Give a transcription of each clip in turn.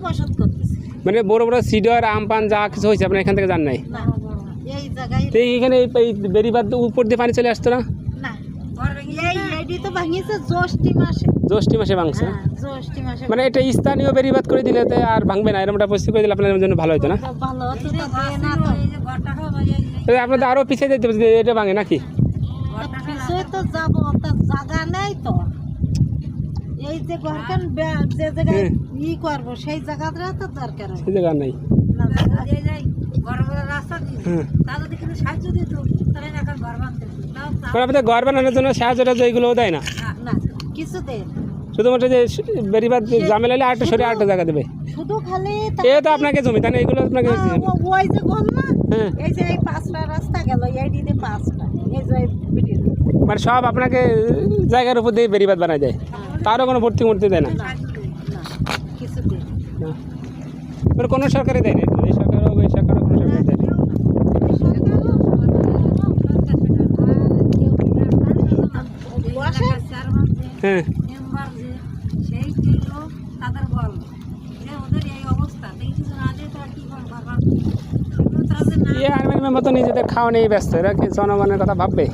বসত করতেছি। মানে বড় বড় সিডর আম পান যা কিছু হয়েছে আপনার এখান থেকে যান নাই? না এই জায়গায় তো এইখানে এই- বেরিবাদ উপর দিয়ে পানি চলে আসতো না? না এই এডি তো ভাঙিয়েছে জ্যৈষ্ঠী মাসে। ভাঙছে হ্যাঁ মানে এটা স্থানীয় বেরিবাদ করে দিলে তো আর ভাঙবে না এরকম একটা পরিস্থিতি করে দিলে আপনাদের জন্য ভালো হতো না? ভালো হতো তো দেয় না তো। তাহলে আপনাদের আরও পিছিয়ে যেতে হবে এটা ভাঙে নাকি? তো জায়গা নেই তো। এই যে ঘরখান যে জায়গায় ই করব সেই জায়গাটা তো দরকার। সেই জায়গা নাই। হ্যাঁ। আপনাদের ঘর বানানোর জন্য সাহায্য টাহায্য দেয় না। না কিছু দেয় শুধুমাত্র যে বেরিবাদ জামেলা হলে আরেকটা সরে আরেকটা জায়গা দেবে। শুধু খালি এ তো আপনাকে জমি তাই না এগুলো আপনাকে হ্যাঁ, ওই যে গোল না হ্যাঁ। এই যে এই পাঁচটা রাস্তা গেল এই পাঁচটা এই যে মানে সব আপনাকে জায়গার উপর দিয়ে বেরিবাদ বানায় দেয়। তারও কোনো ভর্তি করতে দেয় না। মানে কোনো সরকারে দেয় না। এই সরকার হোক এই সরকার কোনো সরকারে দেয় না। হ্যাঁ। আর্মির মতো নিজেদের খাওয়া নিয়ে ব্যস্ত। এরা কি জনগণের কথা ভাববে?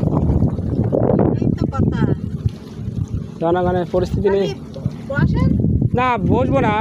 জনগণের পরিস্থিতি নেই না বসবো না।